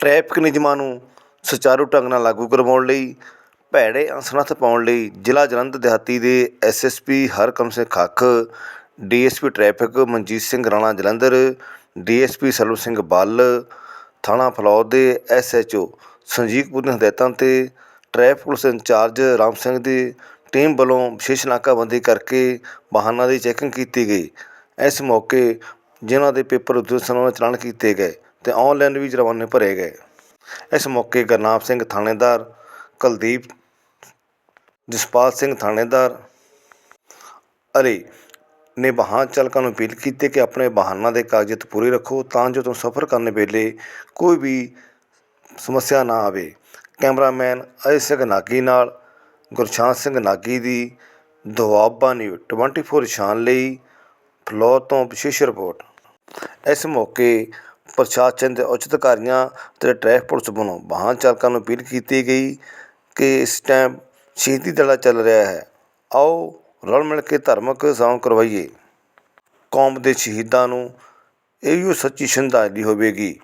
Traffic ਨਿਯਮਾਂ ਨੂੰ ਸੁਚਾਰੂ ਢੰਗ ਨਾਲ ਲਾਗੂ ਕਰਵਾਉਣ ਲਈ, ਭੈੜੇ ਅਨਸਰ ਪਾਉਣ ਲਈ ਜ਼ਿਲ੍ਹਾ ਜਲੰਧਰ ਦਿਹਾਤੀ ਦੇ SSP Harkam Singh Khakh DSP traffic Manjit Singh Rana Jalandhar DSP Sarv Singh Bal, ਥਾਣਾ ਫਲੌਰ ਦੇ ਐਸਐਚਓ ਸੰਜੀਵ ਕਪੂਰ ਦੀਆਂ ਹਦਾਇਤਾਂ ਤੇ traffic police incharge Ram Singh ਦੀ ਟੀਮ ਵੱਲੋਂ ਵਿਸ਼ੇਸ਼ ਨਾਕਾਬੰਦੀ ਕਰਕੇ ਵਾਹਨਾਂ ਦੀ ਚੈਕਿੰਗ ਕੀਤੀ ਗਈ। ਇਸ ਮੌਕੇ ਜਿਨ੍ਹਾਂ ਦੇ ਪੇਪਰ ਉੱਤੇ ਸਨਾਂ ਚਲਾਨ ਕੀਤੇ ਗਏ। ਤੇ ਆਨਲਾਈਨ ਵੀ ਜੁਰਮਾਨੇ ਭਰੇ ਗਏ। ਇਸ ਮੌਕੇ ਗੁਰਨਾਮ ਸਿੰਘ ਥਾਣੇਦਾਰ, ਕੁਲਦੀਪ ਜਸਪਾਲ ਸਿੰਘ ਥਾਣੇਦਾਰ ਅਲੀ ਨੇ ਵਾਹਨ ਚਾਲਕਾਂ ਨੂੰ ਅਪੀਲ ਕੀਤੀ ਕਿ ਆਪਣੇ ਵਾਹਨਾਂ ਦੇ ਕਾਗਜ਼ਾਤ ਪੂਰੇ ਰੱਖੋ ਤਾਂ ਜੋ ਤੁਹਾਨੂੰ ਸਫ਼ਰ ਕਰਨ ਵੇਲੇ ਕੋਈ ਵੀ ਸਮੱਸਿਆ ਨਾ ਆਵੇ। ਕੈਮਰਾਮੈਨ ਅਜੇ ਸਿੰਘ ਨਾਗੀ ਨਾਲ ਗੁਰਸ਼ਾਂਤ ਸਿੰਘ ਨਾਗੀ ਦੀ ਦੁਆਬਾ ਨਿਊ 24 ਸ਼ਾਨ ਲਈ ਫਲੋਰ ਤੋਂ ਵਿਸ਼ੇਸ਼ ਰਿਪੋਰਟ। ਇਸ ਮੌਕੇ ਪ੍ਰਸ਼ਾਸਨ ਦੇ ਉੱਚ ਅਧਿਕਾਰੀਆਂ ਅਤੇ ਟ੍ਰੈਫਿਕ ਪੁਲਿਸ ਵੱਲੋਂ ਵਾਹਨ ਚਾਲਕਾਂ ਨੂੰ ਅਪੀਲ ਕੀਤੀ ਗਈ ਕਿ ਇਸ ਟਾਈਮ ਸ਼ਹੀਦੀ ਦਿਹਾੜਾ ਚੱਲ ਰਿਹਾ ਹੈ। ਆਓ ਰਲ ਮਿਲ ਕੇ ਧਾਰਮਿਕ ਸਮਾਗਮ ਕਰਵਾਈਏ। ਕੌਮ ਦੇ ਸ਼ਹੀਦਾਂ ਨੂੰ ਇਹੋ ਸੱਚੀ ਸ਼ਰਧਾਂਜਲੀ ਹੋਵੇਗੀ।